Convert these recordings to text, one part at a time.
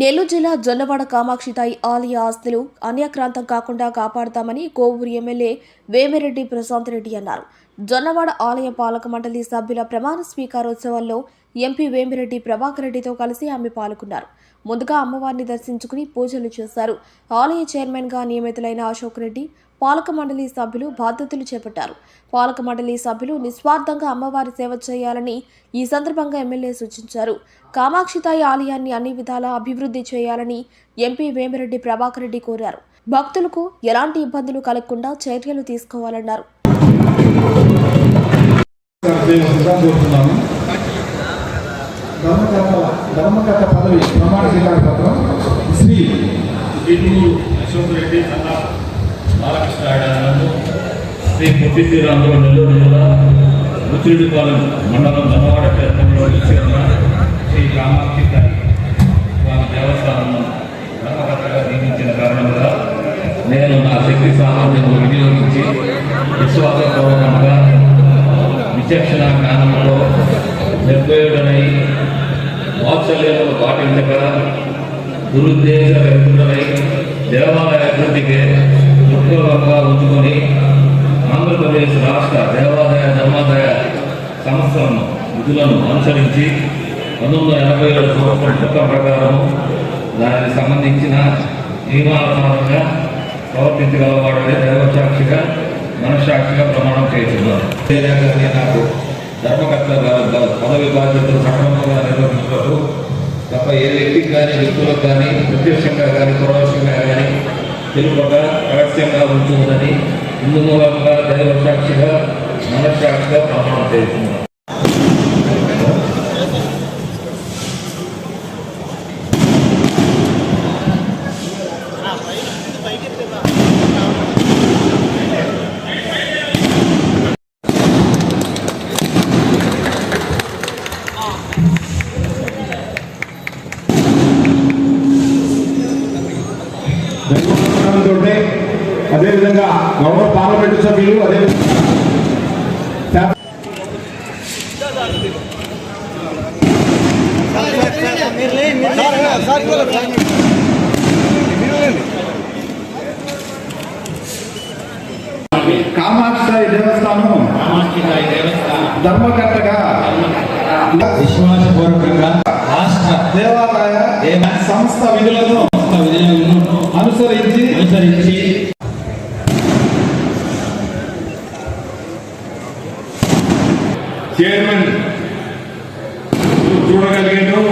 నెల్లూరు జిల్లా జొన్నవాడ కామాక్షితాయి ఆలయ ఆస్తులు అన్యాక్రాంతం కాకుండా కాపాడతామని కోవూరు ఎమ్మెల్యే వేమిరెడ్డి ప్రశాంత్ రెడ్డి అన్నారు. జొన్నవాడ ఆలయ పాలక మండలి సభ్యుల ప్రమాణ స్వీకారోత్సవాల్లో ఎంపీ వేమిరెడ్డి ప్రభాకర్ రెడ్డితో కలిసి ఆమె పాల్గొన్నారు. ముందుగా అమ్మవారిని దర్శించుకుని పూజలు చేశారు. ఆలయ చైర్మన్గా నియమితులైన అశోక్ రెడ్డి పాలక మండలి సభ్యులు బాధ్యతలు చేపట్టారు. పాలక మండలి సభ్యులు నిస్వార్థంగా అమ్మవారి సేవ చేయాలని ఈ సందర్భంగా ఎమ్మెల్యే సూచించారు. కామాక్షితాయి ఆలయాన్ని అన్ని విధాలా అభివృద్ధి చేయాలని ఎంపీ వేమిరెడ్డి ప్రభాకర్ రెడ్డి కోరారు. భక్తులకు ఎలాంటి ఇబ్బందులు కలగకుండా చర్యలు తీసుకోవాలన్నారు. సిద్ధం ధర్మకర్త ధర్మకర్త పదవి ప్రమాణ స్వీకార పత్రం శ్రీ ఇటు అశోక్ రెడ్డి కన్నా బాలకృష్ణ ఆడాలను శ్రీ పొట్టితీరాంధ్ర నెల్లూరు జిల్లా ముచ్చిరెడ్డిపాలెం మండలం ధనవాడ క్షేత్రంలో చేసిన శ్రీ కామాక్షి తల్లి స్వామి దేవస్థానం ధర్మకర్తగా నియమించిన కారణంగా నేను నా శక్తి సామర్థ్యం వినియోగించి విశ్వాసపూర్వకంగా విచక్షణ జ్ఞానంలో నిర్భయుడనై వాత్సల్యములు పాటించక దురుద్దేశ వ్యక్తులై దేవాలయ అభివృద్ధికి దృక్పథంగా ఉంచుకొని ఆంధ్రప్రదేశ్ రాష్ట్ర దేవాలయ ధర్మాదాయ సంస్థలను విధులను అనుసరించి పంతొమ్మిది వందల ఎనభై ఏడు సంవత్సరం చట్టం ప్రకారం దానికి సంబంధించిన నియమానుసారంగా ప్రవర్తించగలవాడని దైవసాక్షిగా మనస్సాక్షిగా ప్రమాణం చేస్తున్నారు నాకు ధర్మకర్త పదవి బాధ్యతలు సక్రమంగా నిర్వహించవచ్చు తప్ప ఏ వ్యక్తికి కానీ వ్యక్తులకు కానీ ప్రత్యక్షంగా కానీ పరోక్షంగా కానీ తెలుపక రహస్యంగా ఉంటుందని ఇందు మూలంగా దైవ సాక్షిగా మనస్సాక్షిగా ప్రమాణం చేస్తున్నారు అదేవిధంగా గౌరవ పార్లమెంటు సభ్యులు అదే కామాక్షి దేవస్థానం ధర్మకర్తగా విశ్వాసపూర్వకంగా రాష్ట్ర దేవాలయ దేవ- సంస్థ విధులను అనుసరించి అనుసరించి చైర్మన్. చూడగలిగాడు.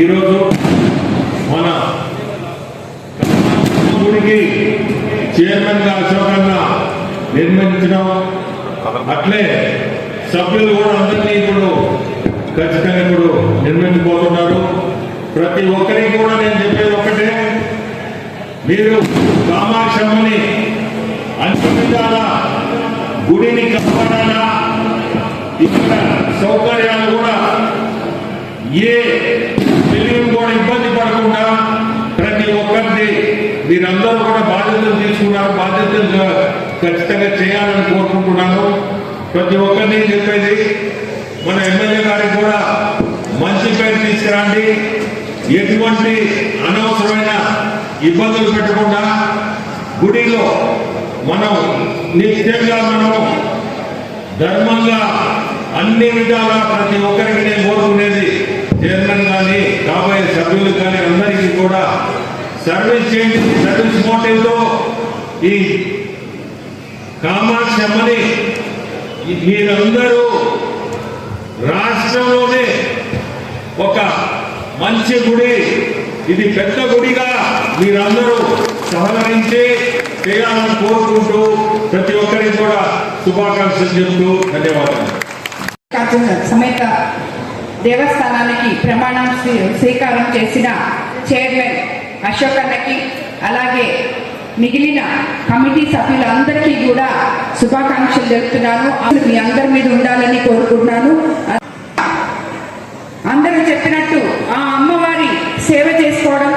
ఈరోజు మన గుడికి చైర్మన్గా అశోకన్న నిర్మించడం. అట్లే సభ్యులు కూడా అందరినీ ఇప్పుడు ఖచ్చితంగా ఇప్పుడు నిర్మించబోతున్నారు ప్రతి ఒక్కరికి కూడా నేను చెప్పేది ఒకటే మీరు కామాక్షమ్మని అన్ని విధాల గుడిని కాపాడ ఇక్కడ సౌకర్యాలు కూడా ఏ తెలియని కూడా ఇబ్బంది పడకుండా ప్రతి ఒక్కరిని మీరందరూ కూడా బాధ్యతలు తీసుకున్నారు. బాధ్యతలు ఖచ్చితంగా చేయాలని కోరుకుంటున్నాను. ప్రతి ఒక్కరిని చెప్పేది? మన ఎమ్మెల్యే గారికి కూడా మంచి పేరు తీసుకురండి. ఎటువంటి అనవసరమైన ఇబ్బందులు పెట్టకుండా గుడిలో మనం నిత్యంగా మనం ధర్మంగా అన్ని విధాలా ప్రతి ఒక్కరికి నేను కోరుకునేది చైర్మన్ కానీ కాబోయే సభ్యులు కానీ అందరికీ కూడా సర్వీస్ చేయండి. సర్వీస్ మోటివ్తో ఈ కామాక్షి మీరందరూ రాష్ట్రంలోనే ఒక మంచి గుడి ఇది పెద్ద గుడిగా మీరందరూ సహకరించి చేయాలని కోరుకుంటూ ప్రతి ఒక్కరికి కూడా శుభాకాంక్షలు చెప్తూ ధన్యవాదాలు. సమేత దేవస్థానానికి ప్రమాణం స్వీకారం చేసిన చైర్మన్ అశోక్ అన్నకి అలాగే మిగిలిన కమిటీ సభ్యులందరికీ కూడా శుభాకాంక్షలు తెలుపుతున్నాను. మీ అందరి మీద ఉండాలని కోరుకుంటున్నాను. అందరూ చెప్పినట్టు ఆ అమ్మవారి సేవ చేసుకోవడం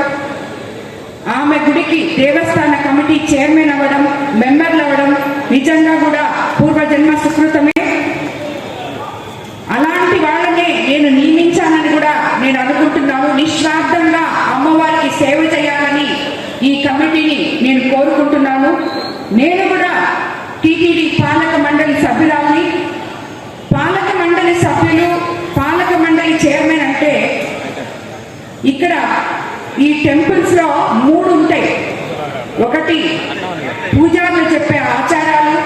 ఆమె గుడికి దేవస్థాన కమిటీ చైర్మన్ అవ్వడం మెంబర్లు అవ్వడం నిజంగా కూడా పూర్వజన్మ సుకృతమే అలాంటి వాళ్ళనే నేను అనుకుంటున్నాము కూడా అనుకుంటున్నాను నిస్వార్థంగా అమ్మవారికి సేవ చేయాలని ఈ కమిటీని నేను కోరుకుంటున్నాను. నేను కూడా టీటీడీ పాలక మండలి సభ్యురాలని. పాలక మండలి సభ్యులు పాలక మండలి చైర్మన్ అంటే ఇక్కడ ఈ టెంపుల్స్లో మూడు ఉంటాయి. ఒకటి పూజారులు చెప్పే ఆచారాలు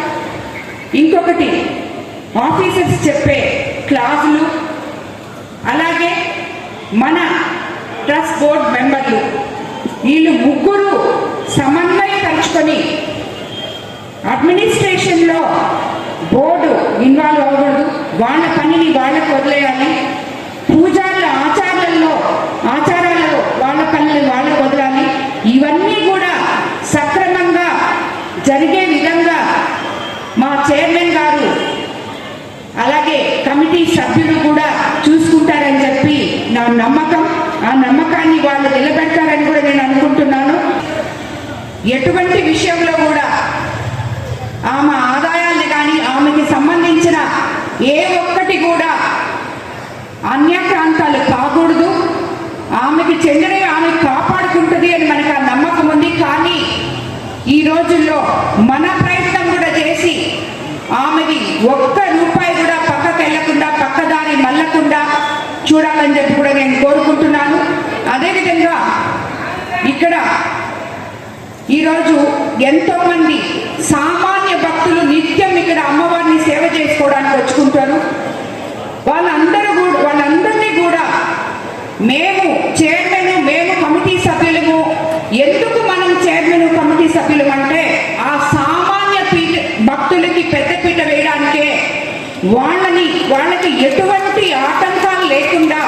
ఇంకొకటి ఆఫీసర్స్ చెప్పే క్లాసులు అలాగే మన ట్రస్ట్ బోర్డ్ మెంబర్లు వీళ్ళు ముగ్గురు సమన్వయపరుచుకొని అడ్మినిస్ట్రేషన్లో బోర్డు ఇన్వాల్వ్ అవ్వకూడదు వాళ్ళ పనిని వాళ్ళకు వదిలేయాలి. పూజారుల ఆచారాల్లో ఆచారాల్లో వాళ్ళ పనులు వాళ్ళకు వదలాలి. ఇవన్నీ కూడా సక్రమంగా జరిగే విధంగా మా చైర్మన్ గారు అలాగే కమిటీ సభ్యులు కూడా నా నమ్మకం ఆ నమ్మకాన్ని వాళ్ళు నిలబెడతారని కూడా నేను అనుకుంటున్నాను. ఎటువంటి విషయంలో కూడా ఆమె ఆదాయాన్ని కానీ ఆమెకి సంబంధించిన ఏ ఒక్కటి కూడా అన్య ప్రాంతాలు కాకూడదు. ఆమెకి చెందినవి ఆమె కాపాడుకుంటుంది అని మనకు ఆ నమ్మకం ఉంది. కానీ ఈ రోజుల్లో మన ప్రయత్నం కూడా చేసి ఆమెది ఒక్క చూడాలని చెప్పి కూడా నేను కోరుకుంటున్నాను. అదేవిధంగా ఇక్కడ ఈరోజు ఎంతోమంది సామాన్య భక్తులు నిత్యం ఇక్కడ అమ్మవారిని సేవ చేసుకోవడానికి వచ్చుకుంటారు. వాళ్ళందరూ కూడా వాళ్ళందరినీ కూడా మేము చైర్మన్ మేము కమిటీ సభ్యులము ఎందుకు వాళ్ళని వాళ్ళకి ఎటువంటి ఆటంకాలు లేకుండా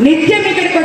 నిత్యం ఇక్కడికి